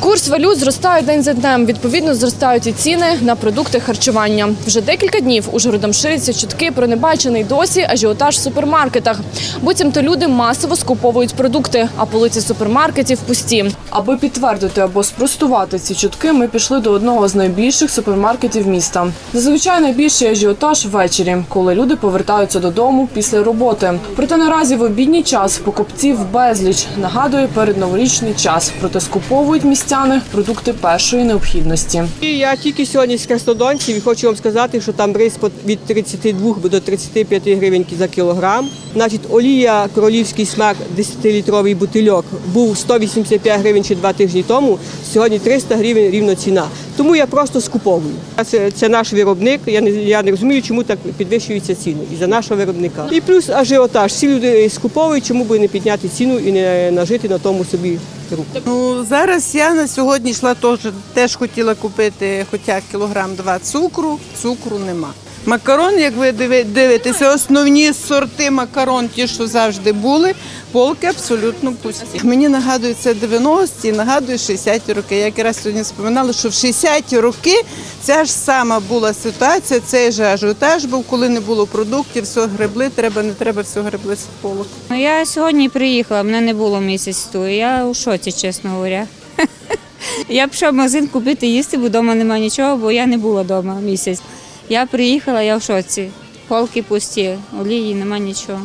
Курс валют зростає день за днем. Відповідно, зростають і ціни на продукти харчування. Вже декілька днів Ужгородом ширяться чутки про небачений досі ажіотаж в супермаркетах. Буцімто люди масово скуповують продукти, а полиці супермаркетів пусті. Аби підтвердити або спростувати ці чутки, ми пішли до одного з найбільших супермаркетів міста. Зазвичай найбільший ажіотаж ввечері, коли люди повертаються додому після роботи. Проте наразі в обідній час покупців безліч нагадує перед новорічний час. Проте скуповують містяни продукти першої необхідності. Я тільки сьогодні з Крестодонців і хочу вам сказати, що там рис від 32 до 35 гривень за кілограм. Значить, олія королівський смак 10-літровий бутильок був 185 гривень ще два тижні тому. Сьогодні 300 гривень рівно ціна. Тому я просто скуповую. Це, це наш виробник. Я не, я не розумію, чому так підвищуються ціни і за нашого виробника. І плюс ажіотаж. Всі люди скуповують, чому би не підняти ціну і не нажити на тому собі руку. Ну, зараз я на сьогодні йшла теж, теж хотіла купити хоча кілограм два цукру, цукру нема. Макарон, як ви диви- дивитеся, основні сорти макарон, ті, що завжди були, полки абсолютно пусті. Мені нагадує це 90-ті, нагадує 60-ті роки. Я якраз сьогодні споминала, що в 60-ті роки ця ж сама була ситуація, цей же ажіотаж був, коли не було продуктів, все гребли, треба, не треба, все гребли з полок. Ну, я сьогодні приїхала, мене не було місяць тут. Я у шоці, чесно говоря. Я пішла в магазин купити їсти, бо вдома немає нічого, бо я не була вдома місяць. Я приїхала, я в шоці. Полки пусті, олії нема нічого.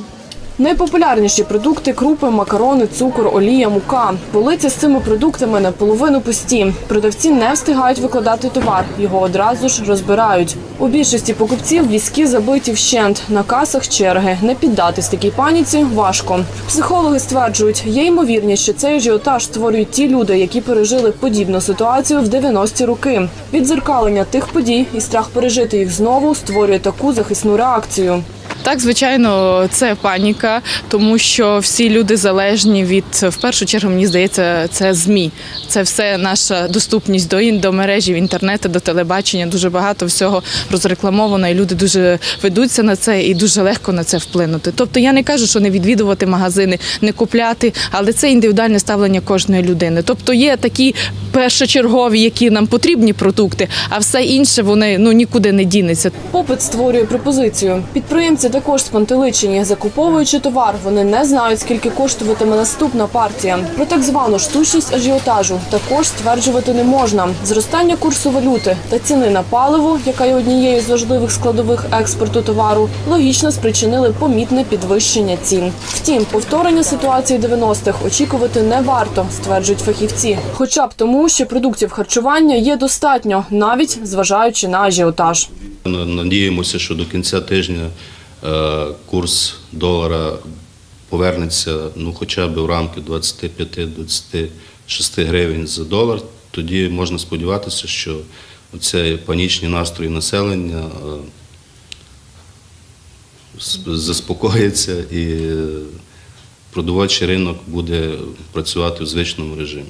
Найпопулярніші продукти крупи, макарони, цукор, олія, мука. Полиці з цими продуктами наполовину пусті. Продавці не встигають викладати товар, його одразу ж розбирають. У більшості покупців візки забиті вщент. На касах черги. Не піддатись такій паніці важко. Психологи стверджують, є ймовірність, що цей ажіотаж створюють ті люди, які пережили подібну ситуацію в 90-ті роки. Відзеркалення тих подій і страх пережити їх знову створює таку захисну реакцію. Так, звичайно, це паніка, тому що всі люди залежні від в першу чергу, мені здається, це змі. Це все наша доступність до до мережі, інтернету, до телебачення. Дуже багато всього розрекламовано, і люди дуже ведуться на це і дуже легко на це вплинути. Тобто я не кажу, що не відвідувати магазини, не купляти, але це індивідуальне ставлення кожної людини. Тобто є такі першочергові, які нам потрібні продукти, а все інше вони ну нікуди не дінеться. Попит створює пропозицію. Підприємці також спантеличені. Закуповуючи товар, вони не знають, скільки коштуватиме наступна партія. Про так звану штучність ажіотажу також стверджувати не можна. Зростання курсу валюти та ціни на паливо, яка є однією з важливих складових експорту товару, логічно спричинили помітне підвищення цін. Втім, повторення ситуації 90-х очікувати не варто, стверджують фахівці. Хоча б тому, що продуктів харчування є достатньо, навіть зважаючи на ажіотаж. Надіємося, що до кінця тижня курс долара повернеться ну, хоча б в рамки 25-26 гривень за долар. Тоді можна сподіватися, що оці панічні настрої населення е, заспокоїться і е, продовольчий ринок буде працювати в звичному режимі.